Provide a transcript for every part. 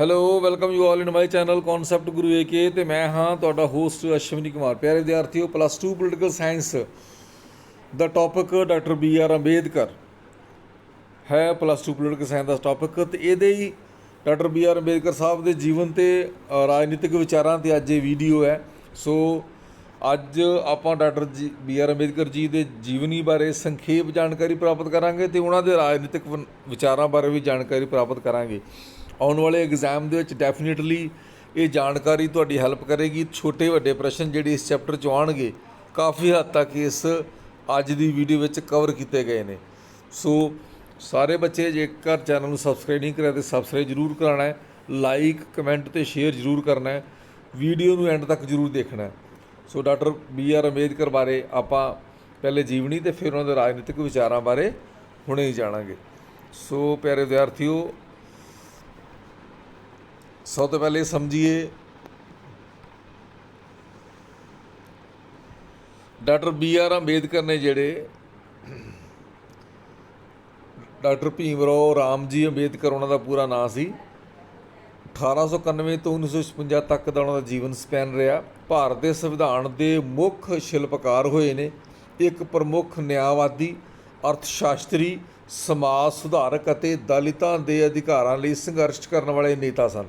Hello welcome you all in my channel Concept Guru AK ਤੇ ਮੈਂ ਹਾਂ ਤੁਹਾਡਾ ਹੋਸਟ ਅਸ਼ਵਨੀ ਕੁਮਾਰ। ਪਿਆਰੇ ਵਿਦਿਆਰਥੀਓ ਪਲੱਸ 2 ਪੋਲੀਟੀਕਲ ਸਾਇੰਸ ਦਾ topic doctor B R Ambedkar ਹੈ ਪਲੱਸ 2 ਪੋਲੀਟੀਕਲ ਸਾਇੰਸ ਦਾ ਟੌਪਿਕ ਤੇ ਇਹਦੇ ਹੀ doctor B R Ambedkar Sahib ਦੇ ਜੀਵਨ ਤੇ ਰਾਜਨੀਤਿਕ ਵਿਚਾਰਾਂ ਤੇ ਅੱਜ ਇਹ ਵੀਡੀਓ ਹੈ। ਸੋ, ਅੱਜ ਆਪਾਂ ਡਾਕਟਰ ਜੀ ਬੀ ਆਰ ਅੰਬੇਦਕਰ ਜੀ ਦੇ ਜੀਵਨੀ ਬਾਰੇ ਸੰਖੇਪ ਜਾਣਕਾਰੀ ਪ੍ਰਾਪਤ ਕਰਾਂਗੇ ਤੇ ਉਹਨਾਂ ਦੇ ਰਾਜਨੀਤਿਕ ਵਿਚਾਰਾਂ ਬਾਰੇ ਵੀ ਜਾਣਕਾਰੀ ਪ੍ਰਾਪਤ ਕਰਾਂਗੇ। ਆਉਣ ਵਾਲੇ ਐਗਜ਼ਾਮ ਦੇ ਵਿੱਚ ਡੈਫੀਨਿਟਲੀ ਇਹ ਜਾਣਕਾਰੀ ਤੁਹਾਡੀ ਹੈਲਪ ਕਰੇਗੀ। ਛੋਟੇ ਵੱਡੇ ਪ੍ਰਸ਼ਨ ਜਿਹੜੇ ਇਸ ਚੈਪਟਰ 'ਚ ਆਉਣਗੇ, ਕਾਫੀ ਹੱਦ ਤੱਕ ਇਸ ਅੱਜ ਦੀ ਵੀਡੀਓ ਵਿੱਚ ਕਵਰ ਕੀਤੇ ਗਏ ਨੇ। ਸੋ ਸਾਰੇ ਬੱਚੇ ਜੇਕਰ ਚੈਨਲ ਨੂੰ ਸਬਸਕ੍ਰਾਈਬ ਨਹੀਂ ਕਰਿਆ ਤੇ ਸਬਸਕ੍ਰਾਈਬ ਜ਼ਰੂਰ ਕਰਾਉਣਾ ਹੈ। ਲਾਈਕ ਕਮੈਂਟ ਤੇ ਸ਼ੇਅਰ ਜ਼ਰੂਰ ਕਰਨਾ ਹੈ। ਵੀਡੀਓ ਨੂੰ ਐਂਡ ਤੱਕ ਜ਼ਰੂਰ ਦੇਖਣਾ ਹੈ। So doctor B R Ambedkar ਬਾਰੇ ਆਪਾਂ ਪਹਿਲੇ ਜੀਵਨੀ ਤੇ ਫਿਰ ਉਹਨਾਂ ਦੇ ਰਾਜਨੀਤਿਕ ਵਿਚਾਰਾਂ ਬਾਰੇ ਹੁਣੇ ਹੀ ਜਾਣਾਂਗੇ। ਸੋ ਪਿਆਰੇ ਵਿਦਿਆਰਥੀਓ ਸਭ ਤੋਂ ਪਹਿਲੇ ਸਮਝੀਏ। ਡਾਕਟਰ ਬੀ ਆਰ ਅੰਬੇਦਕਰ ਨੇ ਜਿਹੜੇ ਡਾਕਟਰ ਭੀਮ ਰਾਓ ਰਾਮਜੀ ਅੰਬੇਦਕਰ, ਉਹਨਾਂ ਦਾ ਪੂਰਾ ਨਾਮ ਸੀ। 1891 ਤੋਂ 1956 ਤੱਕ ਦਾ ਉਹਨਾਂ ਦਾ ਜੀਵਨ ਸਪੈਨ ਰਿਹਾ। ਭਾਰਤ ਦੇ ਸੰਵਿਧਾਨ ਦੇ ਮੁੱਖ ਸ਼ਿਲਪਕਾਰ ਹੋਏ ਨੇ। ਇੱਕ ਪ੍ਰਮੁੱਖ ਨਿਆਂਵਾਦੀ ਅਰਥ ਸ਼ਾਸਤਰੀ ਸਮਾਜ ਸੁਧਾਰਕ ਅਤੇ ਦਲਿਤਾਂ ਦੇ ਅਧਿਕਾਰਾਂ ਲਈ ਸੰਘਰਸ਼ ਕਰਨ ਵਾਲੇ ਨੇਤਾ ਸਨ।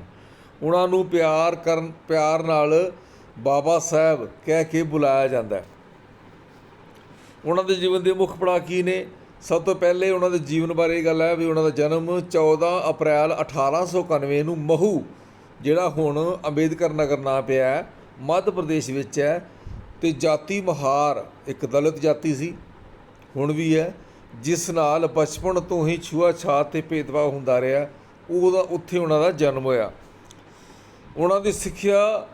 ਉਹਨਾਂ ਨੂੰ ਪਿਆਰ ਕਰਨ, ਪਿਆਰ ਨਾਲ ਬਾਬਾ ਸਾਹਿਬ ਕਹਿ ਕੇ ਬੁਲਾਇਆ ਜਾਂਦਾ ਹੈ। ਉਹਨਾਂ ਦੇ ਜੀਵਨ ਦੇ ਮੁੱਖ ਪੜਾਅ ਕੀ ਨੇ? ਸਭ ਤੋਂ ਪਹਿਲੇ ਉਹਨਾਂ ਦੇ ਜੀਵਨ ਬਾਰੇ ਇਹ ਗੱਲ ਹੈ ਵੀ ਉਹਨਾਂ ਦਾ ਜਨਮ 14 ਅਪ੍ਰੈਲ 1891 ਨੂੰ ਮਹੂ, ਜਿਹੜਾ ਹੁਣ ਅੰਬੇਦਕਰ ਨਗਰ ਨਾਂ ਪਿਆ ਹੈ, ਮੱਧ ਪ੍ਰਦੇਸ਼ ਵਿੱਚ ਹੈ ਤੇ ਜਾਤੀ ਮਹਾਰ ਇੱਕ ਦਲਿਤ ਜਾਤੀ ਸੀ, ਹੁਣ ਵੀ ਹੈ, ਜਿਸ ਨਾਲ ਬਚਪਨ ਤੋਂ ਹੀ ਛੂਆ-ਛਾਤ ਤੇ ਭੇਦਭਾਵ ਹੁੰਦਾ ਰਿਹਾ, ਉਹਦਾ ਉੱਥੇ ਉਹਨਾਂ ਦਾ ਜਨਮ ਹੋਇਆ। ਉਹਨਾਂ ਦੀ ਸਿੱਖਿਆ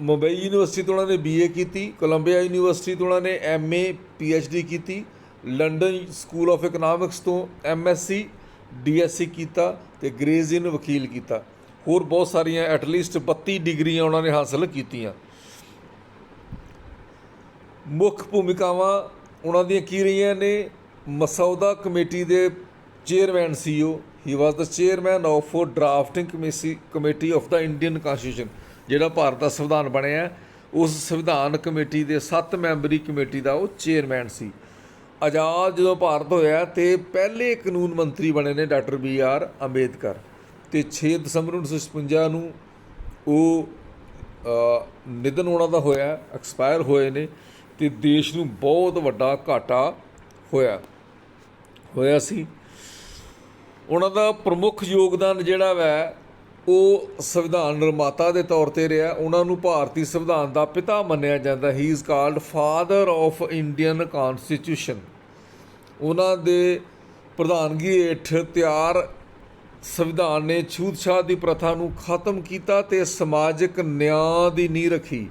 ਮੁੰਬਈ ਯੂਨੀਵਰਸਿਟੀ ਤੋਂ ਉਹਨਾਂ ਨੇ ਬੀਏ ਕੀਤੀ, ਕੋਲੰਬੀਆ ਯੂਨੀਵਰਸਿਟੀ ਤੋਂ ਉਹਨਾਂ ਨੇ ਐਮਏ ਪੀਐਚਡੀ ਕੀਤੀ ਲੰਡਨ ਸਕੂਲ ਆਫ ਇਕਨੋਮਿਕਸ ਤੋਂ ਐਮਐਸਸੀ ਡੀਐਸਸੀ ਕੀਤਾ ਤੇ ਗ੍ਰੇਜ਼ ਇਨ ਵਕੀਲ ਕੀਤਾ। ਹੋਰ ਬਹੁਤ ਸਾਰੀਆਂ ਐਟਲੀਸਟ 32 ਡਿਗਰੀਆਂ ਉਹਨਾਂ ਨੇ ਹਾਸਲ ਕੀਤੀਆਂ। ਮੁੱਖ ਭੂਮਿਕਾਵਾਂ ਉਹਨਾਂ ਦੀਆਂ ਕੀ ਰਹੀਆਂ ਨੇ? ਮਸੌਦਾ ਕਮੇਟੀ ਦੇ chairman so he was the chairman of drafting committee committee of the Indian constitution ਜਿਹੜਾ ਭਾਰਤ ਦਾ ਸੰਵਿਧਾਨ ਬਣਿਆ ਉਸ ਸੰਵਿਧਾਨ ਕਮੇਟੀ ਦੇ 7 ਮੈਂਬਰੀ ਕਮੇਟੀ ਦਾ ਉਹ ਚੇਅਰਮੈਨ ਸੀ। ਆਜ਼ਾਦ ਜਦੋਂ ਭਾਰਤ ਹੋਇਆ ਤੇ ਪਹਿਲੇ ਕਾਨੂੰਨ ਮੰਤਰੀ ਬਣੇ ਨੇ ਡਾਕਟਰ ਬੀ ਆਰ ਅੰਬੇਦਕਰ। ਤੇ 6 ਦਸੰਬਰ 1956 ਨੂੰ ਉਹ ਨਿਧਨ ਉਹਨਾਂ ਦਾ ਹੋਇਆ ਐਕਸਪਾਇਰ ਹੋਏ ਨੇ ਤੇ ਦੇਸ਼ ਨੂੰ ਬਹੁਤ ਵੱਡਾ ਘਾਟਾ ਹੋਇਆ। ਹੋਇਆ ਸੀ। ਉਹਨਾਂ ਦਾ ਪ੍ਰਮੁੱਖ ਯੋਗਦਾਨ ਜਿਹੜਾ ਵੈ, ਉਹ ਸੰਵਿਧਾਨ ਨਿਰਮਾਤਾ ਦੇ ਤੌਰ ਤੇ ਰਿਹਾ। ਉਹਨਾਂ ਨੂੰ ਭਾਰਤੀ ਸੰਵਿਧਾਨ ਦਾ ਪਿਤਾ ਮੰਨਿਆ ਜਾਂਦਾ। He is called father of Indian constitution ਉਹਨਾਂ ਦੇ ਪ੍ਰਧਾਨਗੀ ਹੇਠ ਤਿਆਰ ਸੰਵਿਧਾਨ ਨੇ ਛੂਤਛਾਤ ਦੀ ਪ੍ਰਥਾ ਨੂੰ ਖਤਮ ਕੀਤਾ ਤੇ ਸਮਾਜਿਕ ਨਿਆਂ ਦੀ ਨੀਂਹ ਰੱਖੀ।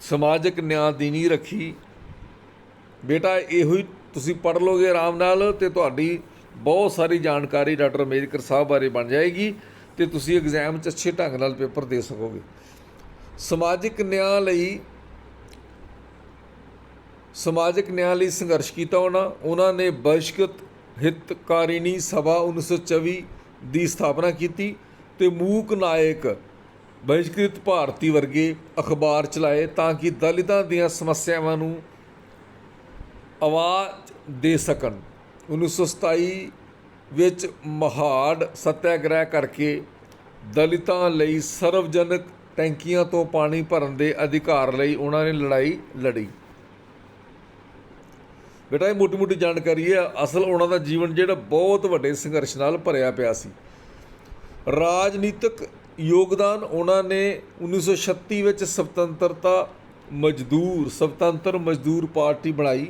ਸਮਾਜਿਕ ਨਿਆਂ ਦੀ ਨੀਂਹ ਰੱਖੀ। ਬੇਟਾ, ਇਹੋ ਹੀ ਤੁਸੀਂ ਪੜ੍ਹ ਲੋਗੇ ਆਰਾਮ ਨਾਲ ਤੇ ਤੁਹਾਡੀ ਬਹੁਤ ਸਾਰੀ ਜਾਣਕਾਰੀ ਡਾਕਟਰ ਅੰਬੇਦਕਰ ਸਾਹਿਬ ਬਾਰੇ ਬਣ ਜਾਏਗੀ ਤੇ ਤੁਸੀਂ ਐਗਜ਼ਾਮ 'ਚ ਅੱਛੇ ਢੰਗ ਨਾਲ ਪੇਪਰ ਦੇ ਸਕੋਗੇ। ਸਮਾਜਿਕ ਨਿਆਂ ਲਈ, ਸਮਾਜਿਕ ਨਿਆਂ ਲਈ ਸੰਘਰਸ਼ ਕੀਤਾ ਉਹਨਾਂ ਉਹਨਾਂ ਨੇ ਬਹਿਸ਼ਕਤ ਹਿਤਕਾਰਿਣੀ ਸਭਾ 1924 ਦੀ ਸਥਾਪਨਾ ਕੀਤੀ ਤੇ ਮੂਕ ਨਾਇਕ ਬਹਿਸ਼ਕ੍ਰਿਤ ਭਾਰਤੀ ਵਰਗੇ ਅਖਬਾਰ ਚਲਾਏ ਤਾਂ ਕਿ ਦਲਿਤਾਂ ਦੀਆਂ ਸਮੱਸਿਆਵਾਂ ਨੂੰ ਆਵਾਜ਼ ਦੇ ਸਕਣ। 1927 ਵਿੱਚ ਮਹਾੜ ਸੱਤਿਆਗ੍ਰਹਿ ਕਰਕੇ ਦਲਿਤਾਂ ਲਈ ਸਰਵਜਨਕ ਟੈਂਕੀਆਂ ਤੋਂ ਪਾਣੀ ਭਰਨ ਦੇ ਅਧਿਕਾਰ ਲਈ ਉਹਨਾਂ ਨੇ ਲੜਾਈ ਲੜੀ। ਬੇਟਾ, ਇਹ ਮੋਟੀ ਮੋਟੀ ਜਾਣਕਾਰੀ ਹੈ। ਅਸਲ ਉਹਨਾਂ ਦਾ ਜੀਵਨ ਜਿਹੜਾ ਬਹੁਤ ਵੱਡੇ ਸੰਘਰਸ਼ ਨਾਲ ਭਰਿਆ ਪਿਆ ਸੀ। ਰਾਜਨੀਤਿਕ ਯੋਗਦਾਨ ਉਹਨਾਂ ਨੇ 1936 ਵਿੱਚ ਸੁਤੰਤਰਤਾ ਮਜ਼ਦੂਰ ਸੁਤੰਤਰ ਮਜ਼ਦੂਰ ਪਾਰਟੀ ਬਣਾਈ।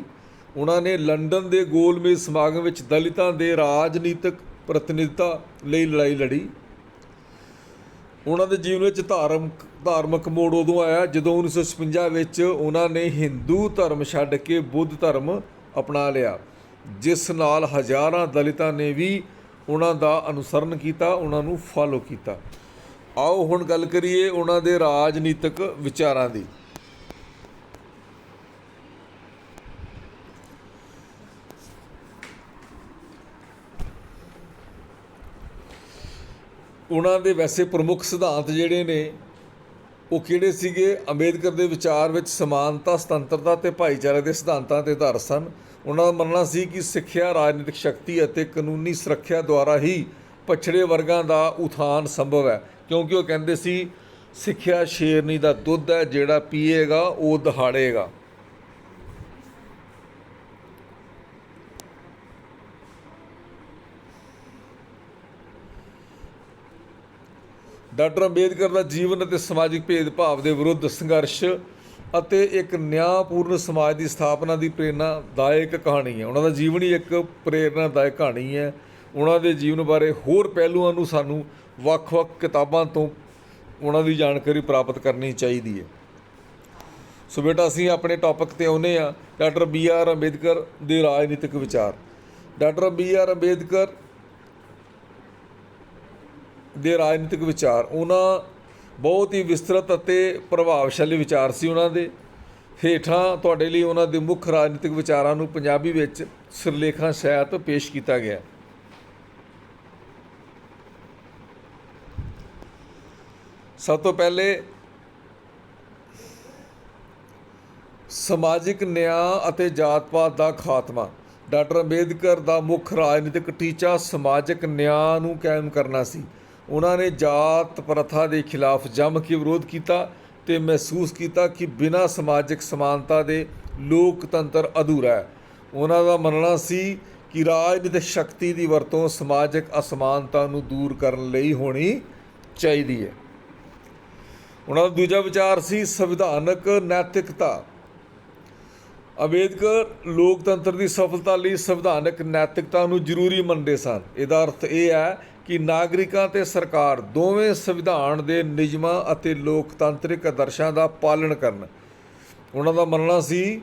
ਉਹਨਾਂ ਨੇ ਲੰਡਨ ਦੇ ਗੋਲਮੇਜ਼ ਸਮਾਗਮ ਵਿੱਚ ਦਲਿਤਾਂ ਦੇ ਰਾਜਨੀਤਿਕ ਪ੍ਰਤੀਨਿਧਤਾ ਲਈ ਲੜਾਈ ਲੜੀ। ਉਹਨਾਂ ਦੇ ਜੀਵਨ ਵਿੱਚ ਧਾਰਮਿਕ ਧਾਰਮਿਕ ਮੋੜ ਉਦੋਂ ਆਇਆ ਜਦੋਂ 1956 ਵਿੱਚ ਉਹਨਾਂ ਨੇ ਹਿੰਦੂ ਧਰਮ ਛੱਡ ਕੇ ਬੁੱਧ ਧਰਮ ਅਪਣਾ ਲਿਆ, ਜਿਸ ਨਾਲ ਹਜ਼ਾਰਾਂ ਦਲਿਤਾਂ ਨੇ ਵੀ ਉਹਨਾਂ ਦਾ ਅਨੁਸਰਨ ਕੀਤਾ, ਉਹਨਾਂ ਨੂੰ ਫਾਲੋ ਕੀਤਾ। ਆਓ ਹੁਣ ਗੱਲ ਕਰੀਏ ਉਹਨਾਂ ਦੇ ਰਾਜਨੀਤਿਕ ਵਿਚਾਰਾਂ ਦੀ। ਉਹਨਾਂ ਦੇ ਵੈਸੇ ਪ੍ਰਮੁੱਖ ਸਿਧਾਂਤ ਜਿਹੜੇ ਨੇ, ਉਹ ਕਿਹੜੇ ਸੀਗੇ? ਅੰਬੇਦਕਰ ਦੇ ਵਿਚਾਰ ਵਿੱਚ ਸਮਾਨਤਾ, ਸੁਤੰਤਰਤਾ ਤੇ ਭਾਈਚਾਰੇ ਦੇ ਸਿਧਾਂਤਾਂ ਤੇ ਆਧਾਰ ਸਨ। ਉਹਨਾਂ ਦਾ ਮੰਨਣਾ ਸੀ ਕਿ ਸਿੱਖਿਆ, ਰਾਜਨੀਤਿਕ ਸ਼ਕਤੀ ਅਤੇ ਕਾਨੂੰਨੀ ਸੁਰੱਖਿਆ ਦੁਆਰਾ ਹੀ ਪਛੜੇ ਵਰਗਾਂ ਦਾ ਉਥਾਨ ਸੰਭਵ ਹੈ। ਕਿਉਂਕਿ ਉਹ ਕਹਿੰਦੇ ਸੀ, ਸਿੱਖਿਆ ਸ਼ੇਰਨੀ ਦਾ ਦੁੱਧ ਹੈ, ਜਿਹੜਾ ਪੀਏਗਾ, ਉਹ ਦਹਾੜੇਗਾ। ਡਾਕਟਰ ਅੰਬੇਦਕਰ ਦਾ ਜੀਵਨ ਅਤੇ ਸਮਾਜਿਕ ਭੇਦਭਾਵ ਦੇ ਵਿਰੁੱਧ ਸੰਘਰਸ਼ ਅਤੇ ਇੱਕ ਨਿਆਂਪੂਰਨ ਸਮਾਜ ਦੀ ਸਥਾਪਨਾ ਦੀ ਪ੍ਰੇਰਨਾਦਾਇਕ ਕਹਾਣੀ ਹੈ। ਉਹਨਾਂ ਦਾ ਜੀਵਨ ਹੀ ਇੱਕ ਪ੍ਰੇਰਨਾਦਾਇਕ ਕਹਾਣੀ ਹੈ। ਉਹਨਾਂ ਦੇ ਜੀਵਨ ਬਾਰੇ ਹੋਰ ਪਹਿਲੂਆਂ ਨੂੰ ਸਾਨੂੰ ਵੱਖ-ਵੱਖ ਕਿਤਾਬਾਂ ਤੋਂ ਉਹਨਾਂ ਦੀ ਜਾਣਕਾਰੀ ਪ੍ਰਾਪਤ ਕਰਨੀ ਚਾਹੀਦੀ ਹੈ। ਸੋ ਬੇਟਾ, ਅਸੀਂ ਆਪਣੇ ਟੌਪਿਕ ਤੇ ਆਉਨੇ ਆ ਡਾਕਟਰ ਬੀ ਆਰ ਅੰਬੇਦਕਰ ਦੇ ਰਾਜਨੀਤਿਕ ਵਿਚਾਰ। ਡਾਕਟਰ ਬੀ ਆਰ ਅੰਬੇਦਕਰ ਦੇ ਰਾਜਨੀਤਿਕ ਵਿਚਾਰ, ਉਹਨਾਂ ਬਹੁਤ ਹੀ ਵਿਸਤ੍ਰਿਤ ਅਤੇ ਪ੍ਰਭਾਵਸ਼ਾਲੀ ਵਿਚਾਰ ਸੀ ਉਹਨਾਂ ਦੇ। ਹੇਠਾਂ ਤੁਹਾਡੇ ਲਈ ਉਹਨਾਂ ਦੇ ਮੁੱਖ ਰਾਜਨੀਤਿਕ ਵਿਚਾਰਾਂ ਨੂੰ ਪੰਜਾਬੀ ਵਿੱਚ ਸਿਰਲੇਖਾਂ ਸਹਿਤ ਪੇਸ਼ ਕੀਤਾ ਗਿਆ। ਸਭ ਤੋਂ ਪਹਿਲੇ ਸਮਾਜਿਕ ਨਿਆਂ ਅਤੇ ਜਾਤ-ਪਾਤ ਦਾ ਖਾਤਮਾ। ਡਾਕਟਰ ਅੰਬੇਦਕਰ ਦਾ ਮੁੱਖ ਰਾਜਨੀਤਿਕ ਟੀਚਾ ਸਮਾਜਿਕ ਨਿਆਂ ਨੂੰ ਕਾਇਮ ਕਰਨਾ ਸੀ। ਉਹਨਾਂ ਨੇ ਜਾਤ ਪ੍ਰਥਾ ਦੇ ਖਿਲਾਫ ਜੰਮ ਕੇ ਵਿਰੋਧ ਕੀਤਾ ਤੇ ਮਹਿਸੂਸ ਕੀਤਾ ਕਿ ਬਿਨਾਂ ਸਮਾਜਿਕ ਸਮਾਨਤਾ ਦੇ ਲੋਕਤੰਤਰ ਅਧੂਰਾ ਹੈ। ਉਹਨਾਂ ਦਾ ਮੰਨਣਾ ਸੀ ਕਿ ਰਾਜਨੀਤਿਕ ਸ਼ਕਤੀ ਦੀ ਵਰਤੋਂ ਸਮਾਜਿਕ ਅਸਮਾਨਤਾ ਨੂੰ ਦੂਰ ਕਰਨ ਲਈ ਹੋਣੀ ਚਾਹੀਦੀ ਹੈ। ਉਹਨਾਂ ਦਾ ਦੂਜਾ ਵਿਚਾਰ ਸੀ ਸੰਵਿਧਾਨਕ ਨੈਤਿਕਤਾ। ਅੰਬੇਦਕਰ ਲੋਕਤੰਤਰ ਦੀ ਸਫਲਤਾ ਲਈ ਸੰਵਿਧਾਨਕ ਨੈਤਿਕਤਾ ਨੂੰ ਜ਼ਰੂਰੀ ਮੰਨਦੇ ਸਨ। ਇਹਦਾ ਅਰਥ ਇਹ ਹੈ ਕਿ ਨਾਗਰਿਕਾਂ ਤੇ ਸਰਕਾਰ ਦੋਵੇਂ ਸੰਵਿਧਾਨ ਦੇ ਨਿਯਮਾਂ ਅਤੇ ਲੋਕਤੰਤਰਿਕ ਆਦਰਸ਼ਾਂ ਦਾ ਪਾਲਣ ਕਰਨ। ਉਹਨਾਂ ਦਾ ਮੰਨਣਾ ਸੀ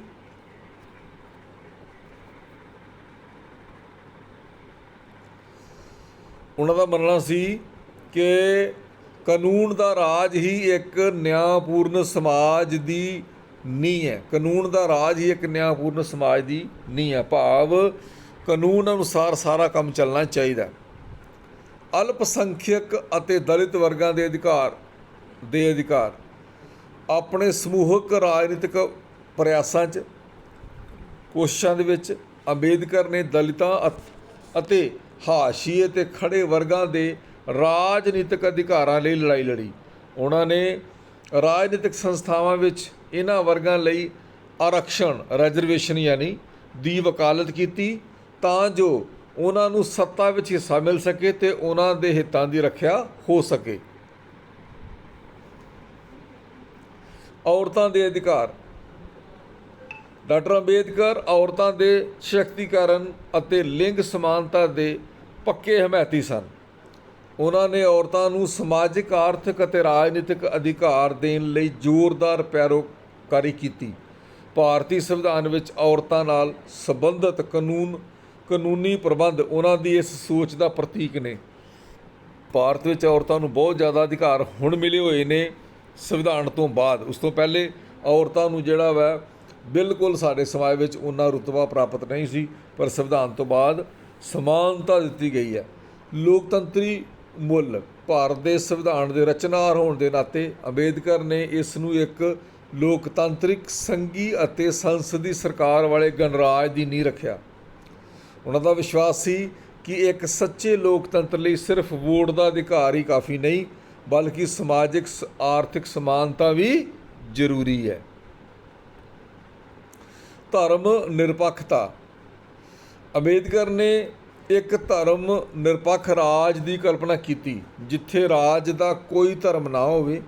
ਉਹਨਾਂ ਦਾ ਮੰਨਣਾ ਸੀ ਕਿ ਕਾਨੂੰਨ ਦਾ ਰਾਜ ਹੀ ਇੱਕ ਨਿਆਂਪੂਰਨ ਸਮਾਜ ਦੀ ਨੀਂਹ ਹੈ। ਕਾਨੂੰਨ ਦਾ ਰਾਜ ਹੀ ਇੱਕ ਨਿਆਂਪੂਰਨ ਸਮਾਜ ਦੀ ਨੀਂਹ ਹੈ। ਭਾਵ ਕਾਨੂੰਨ ਅਨੁਸਾਰ ਸਾਰਾ ਕੰਮ ਚੱਲਣਾ ਚਾਹੀਦਾ ਹੈ। ਅਤੇ ਦਲਿਤ ਵਰਗਾਂ ਦੇ ਅਧਿਕਾਰ ਦੇ ਅਧਿਕਾਰ, ਆਪਣੇ ਸਮੂਹਕ ਰਾਜਨੀਤਿਕ ਪ੍ਰਯਾਸਾਂ 'ਚ, ਕੋਸ਼ਿਸ਼ਾਂ ਦੇ ਵਿੱਚ ਅੰਬੇਦਕਰ ਨੇ ਦਲਿਤਾਂ ਅਤ- ਅਤੇ ਹਾਸ਼ੀਏ ਤੇ ਖੜੇ ਵਰਗਾਂ ਦੇ ਰਾਜਨੀਤਿਕ ਅਧਿਕਾਰਾਂ ਲਈ ਲੜਾਈ ਲੜੀ। ਉਹਨਾਂ ਨੇ ਰਾਜਨੀਤਿਕ ਸੰਸਥਾਵਾਂ ਵਿੱਚ ਇਹਨਾਂ ਵਰਗਾਂ ਲਈ ਆਰਕਸ਼ਣ ਰਿਜ਼ਰਵੇਸ਼ਨ ਯਾਨੀ ਦੀ ਵਕਾਲਤ ਕੀਤੀ ਤਾਂ ਜੋ ਉਹਨਾਂ ਨੂੰ ਸੱਤਾ ਵਿੱਚ ਹਿੱਸਾ ਮਿਲ ਸਕੇ ਤੇ ਉਹਨਾਂ ਦੇ ਹਿੱਤਾਂ ਦੀ ਰੱਖਿਆ ਹੋ ਸਕੇ। ਔਰਤਾਂ ਦੇ ਅਧਿਕਾਰ। ਡਾਕਟਰ ਅੰਬੇਦਕਰ ਔਰਤਾਂ ਦੇ ਸ਼ਕਤੀਕਰਨ ਅਤੇ ਲਿੰਗ ਸਮਾਨਤਾ ਦੇ ਪੱਕੇ ਹਮਾਇਤੀ ਸਨ। ਉਹਨਾਂ ਨੇ ਔਰਤਾਂ ਨੂੰ ਸਮਾਜਿਕ, ਆਰਥਿਕ ਅਤੇ ਰਾਜਨੀਤਿਕ ਅਧਿਕਾਰ ਦੇਣ ਲਈ ਜ਼ੋਰਦਾਰ ਪੈਰੋਕਾਰੀ ਕੀਤੀ। ਭਾਰਤੀ ਸੰਵਿਧਾਨ ਵਿੱਚ ਔਰਤਾਂ ਨਾਲ ਸੰਬੰਧਿਤ ਕਾਨੂੰਨ, ਕਾਨੂੰਨੀ ਪ੍ਰਬੰਧ ਉਹਨਾਂ ਦੀ ਇਸ ਸੋਚ ਦਾ ਪ੍ਰਤੀਕ ਨੇ। ਭਾਰਤ ਵਿੱਚ ਔਰਤਾਂ ਨੂੰ ਬਹੁਤ ਜ਼ਿਆਦਾ ਅਧਿਕਾਰ ਹੁਣ ਮਿਲੇ ਹੋਏ ਨੇ ਸੰਵਿਧਾਨ ਤੋਂ ਬਾਅਦ। ਉਸ ਤੋਂ ਪਹਿਲੇ ਔਰਤਾਂ ਨੂੰ ਜਿਹੜਾ ਵਾ, ਬਿਲਕੁਲ ਸਾਡੇ ਸਮਾਜ ਵਿੱਚ ਉਹਨਾਂ ਰੁਤਬਾ ਪ੍ਰਾਪਤ ਨਹੀਂ ਸੀ, ਪਰ ਸੰਵਿਧਾਨ ਤੋਂ ਬਾਅਦ ਸਮਾਨਤਾ ਦਿੱਤੀ ਗਈ ਹੈ। ਲੋਕਤੰਤਰੀ ਮੁੱਲ, ਭਾਰਤ ਦੇ ਸੰਵਿਧਾਨ ਦੇ ਰਚਨਾਰ ਹੋਣ ਦੇ ਨਾਤੇ ਅੰਬੇਦਕਰ ਨੇ ਇਸ ਨੂੰ ਇੱਕ ਲੋਕਤੰਤਰਿਕ ਸੰਘੀ ਅਤੇ ਸੰਸਦੀ ਸਰਕਾਰ ਵਾਲੇ ਗਣਰਾਜ ਦੀ ਨੀਂਹ ਰੱਖਿਆ। ਉਹਨਾਂ ਦਾ ਵਿਸ਼ਵਾਸ ਸੀ ਕਿ ਇੱਕ ਸੱਚੇ ਲੋਕਤੰਤਰ ਲਈ ਸਿਰਫ ਵੋਟ ਦਾ ਅਧਿਕਾਰ ਹੀ ਕਾਫੀ ਨਹੀਂ, ਬਲਕਿ ਸਮਾਜਿਕ ਸ- ਆਰਥਿਕ ਸਮਾਨਤਾ ਵੀ ਜ਼ਰੂਰੀ ਹੈ। ਧਰਮ ਨਿਰਪੱਖਤਾ। ਅੰਬੇਦਕਰ ਨੇ ਇੱਕ ਧਰਮ ਨਿਰਪੱਖ ਰਾਜ ਦੀ ਕਲਪਨਾ ਕੀਤੀ, ਜਿੱਥੇ ਰਾਜ ਦਾ ਕੋਈ ਧਰਮ ਨਾ ਹੋਵੇ।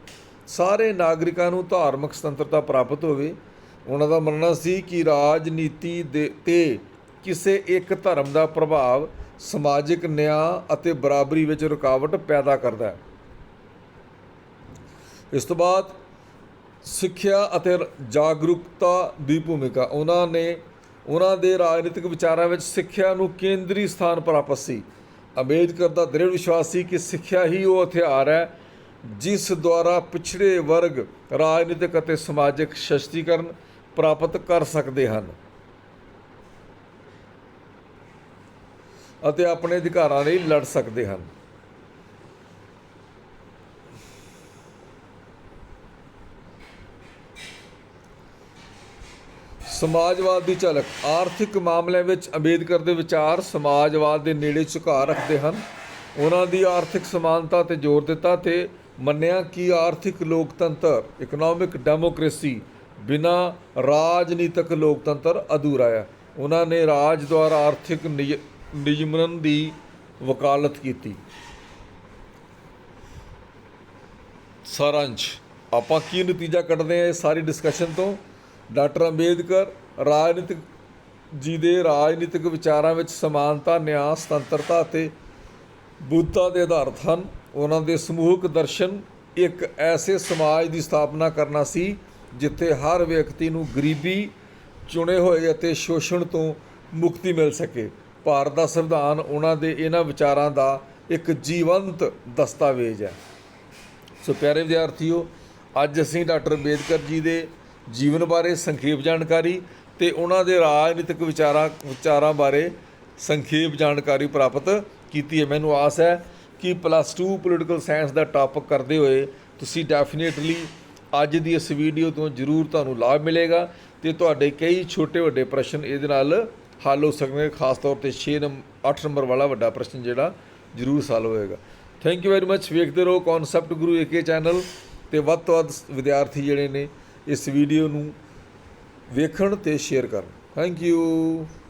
ਸਾਰੇ ਨਾਗਰਿਕਾਂ ਨੂੰ ਧਾਰਮਿਕ ਸੁਤੰਤਰਤਾ ਪ੍ਰਾਪਤ ਹੋਵੇ, ਉਹਨਾਂ ਦਾ ਮੰਨਣਾ ਸੀ ਕਿ ਰਾਜਨੀਤੀ ਦੇ ਤੇ ਕਿਸੇ ਇੱਕ ਧਰਮ ਦਾ ਪ੍ਰਭਾਵ ਸਮਾਜਿਕ ਨਿਆਂ ਅਤੇ ਬਰਾਬਰੀ ਵਿੱਚ ਰੁਕਾਵਟ ਪੈਦਾ ਕਰਦਾ ਹੈ। ਇਸ ਤੋਂ ਬਾਅਦ ਸਿੱਖਿਆ ਅਤੇ ਜਾਗਰੂਕਤਾ ਦੀ ਭੂਮਿਕਾ। ਉਹਨਾਂ ਨੇ, ਉਹਨਾਂ ਦੇ ਰਾਜਨੀਤਿਕ ਵਿਚਾਰਾਂ ਵਿੱਚ ਸਿੱਖਿਆ ਨੂੰ ਕੇਂਦਰੀ ਸਥਾਨ ਪ੍ਰਾਪਤ ਸੀ। ਅੰਬੇਦਕਰ ਦਾ ਦ੍ਰਿੜ ਵਿਸ਼ਵਾਸ ਸੀ ਕਿ ਸਿੱਖਿਆ ਹੀ ਉਹ ਹਥਿਆਰ ਹੈ ਜਿਸ ਦੁਆਰਾ ਪਿਛੜੇ ਵਰਗ ਰਾਜਨੀਤਿਕ ਅਤੇ ਸਮਾਜਿਕ ਸ਼ਸਤੀਕਰਨ ਪ੍ਰਾਪਤ ਕਰ ਸਕਦੇ ਹਨ। ਅਤੇ ਆਪਣੇ ਅਧਿਕਾਰਾਂ ਲਈ ਲੜ ਸਕਦੇ ਹਨ। ਸਮਾਜਵਾਦ ਦੀ ਝਲਕ। ਆਰਥਿਕ ਮਾਮਲਿਆਂ ਵਿੱਚ ਅੰਬੇਦਕਰ ਦੇ ਵਿਚਾਰ ਸਮਾਜਵਾਦ ਦੇ ਨੇੜੇ ਝੁਕਾ ਰੱਖਦੇ ਹਨ। ਉਹਨਾਂ ਦੀ ਆਰਥਿਕ ਸਮਾਨਤਾ ਤੇ ਜ਼ੋਰ ਦਿੱਤਾ ਤੇ ਮੰਨਿਆ ਕਿ ਆਰਥਿਕ ਲੋਕਤੰਤਰ ਇਕਨੋਮਿਕ ਡੈਮੋਕ੍ਰੇਸੀ ਬਿਨਾ ਰਾਜਨੀਤਿਕ ਲੋਕਤੰਤਰ ਅਧੂਰਾ ਹੈ। ਉਹਨਾਂ ਨੇ ਰਾਜ ਦੁਆਰਾ ਆਰਥਿਕ ਨਿਯ- ਨਿਯਮਨ ਦੀ ਵਕਾਲਤ ਕੀਤੀ। ਸਾਰਾਂਸ਼, ਆਪਾਂ ਕੀ ਨਤੀਜਾ ਕੱਢਦੇ ਹਾਂ ਇਹ ਸਾਰੀ ਡਿਸਕਸ਼ਨ ਤੋਂ? ਡਾਕਟਰ ਅੰਬੇਦਕਰ ਰਾਜਨੀਤਿਕ, ਜੀ ਦੇ ਰਾਜਨੀਤਿਕ ਵਿਚਾਰਾਂ ਵਿੱਚ ਸਮਾਨਤਾ ਨਿਆਂ ਸੁਤੰਤਰਤਾ ਅਤੇ ਬੁੱਧਤਾ ਦੇ ਆਧਾਰਿਤ ਹਨ। ਉਹਨਾਂ ਦੇ ਸਮੂਹਕ ਦਰਸ਼ਨ ਇੱਕ ਐਸੇ ਸਮਾਜ ਦੀ ਸਥਾਪਨਾ ਕਰਨਾ ਸੀ ਜਿੱਥੇ ਹਰ ਵਿਅਕਤੀ ਨੂੰ ਗਰੀਬੀ ਚੁਣੇ ਹੋਏ ਅਤੇ ਸ਼ੋਸ਼ਣ ਤੋਂ ਮੁਕਤੀ ਮਿਲ ਸਕੇ। ਭਾਰਤ ਦਾ ਸੰਵਿਧਾਨ ਉਹਨਾਂ ਦੇ ਇਹਨਾਂ ਵਿਚਾਰਾਂ ਦਾ ਇੱਕ ਜੀਵੰਤ ਦਸਤਾਵੇਜ਼ ਹੈ। ਸੋ ਪਿਆਰੇ ਵਿਦਿਆਰਥੀਓ, ਅੱਜ ਅਸੀਂ ਡਾਕਟਰ ਅੰਬੇਦਕਰ ਜੀ ਦੇ ਜੀਵਨ ਬਾਰੇ ਸੰਖੇਪ ਜਾਣਕਾਰੀ ਤੇ ਉਹਨਾਂ ਦੇ ਰਾਜਨੀਤਿਕ ਵਿਚਾਰਾਂ ਵਿਚਾਰਾਂ ਬਾਰੇ ਸੰਖੇਪ ਜਾਣਕਾਰੀ ਪ੍ਰਾਪਤ ਕੀਤੀ ਹੈ। ਮੈਨੂੰ ਆਸ ਹੈ ਕਿ ਪਲੱਸ 2 ਪੋਲੀਟੀਕਲ ਸਾਇੰਸ ਦਾ ਟਾਪਿਕ ਕਰਦੇ ਹੋਏ ਤੁਸੀਂ ਡੈਫੀਨੇਟਲੀ ਅੱਜ ਦੀ ਇਸ ਵੀਡੀਓ ਤੋਂ ਜ਼ਰੂਰ ਤੁਹਾਨੂੰ ਲਾਭ ਮਿਲੇਗਾ ਤੇ ਤੁਹਾਡੇ ਕਈ ਛੋਟੇ ਵੱਡੇ ਪ੍ਰਸ਼ਨ ਇਹਦੇ ਨਾਲ ਹੱਲ ਹੋ ਸਕਦੇ ਖਾਸ ਤੌਰ ਤੇ 6 ਨੰਬਰ 8 ਨੰਬਰ ਵਾਲਾ ਵੱਡਾ ਪ੍ਰਸ਼ਨ ਜਿਹੜਾ ਜ਼ਰੂਰ ਹੱਲ ਹੋਏਗਾ। ਥੈਂਕ ਯੂ ਵੈਰੀ ਮੱਚ ਵੇਖਦੇ ਰਹੋ ਕਨਸੈਪਟ ਗੁਰੂ ਏਕੇ ਚੈਨਲ ਤੇ ਵੱਧ ਤੋਂ ਵੱਧ ਵਿਦਿਆਰਥੀ ਜਿਹੜੇ ਨੇ ਇਸ ਵੀਡੀਓ ਨੂੰ ਵੇਖਣ ਤੇ ਸ਼ੇਅਰ ਕਰਨ। Thank you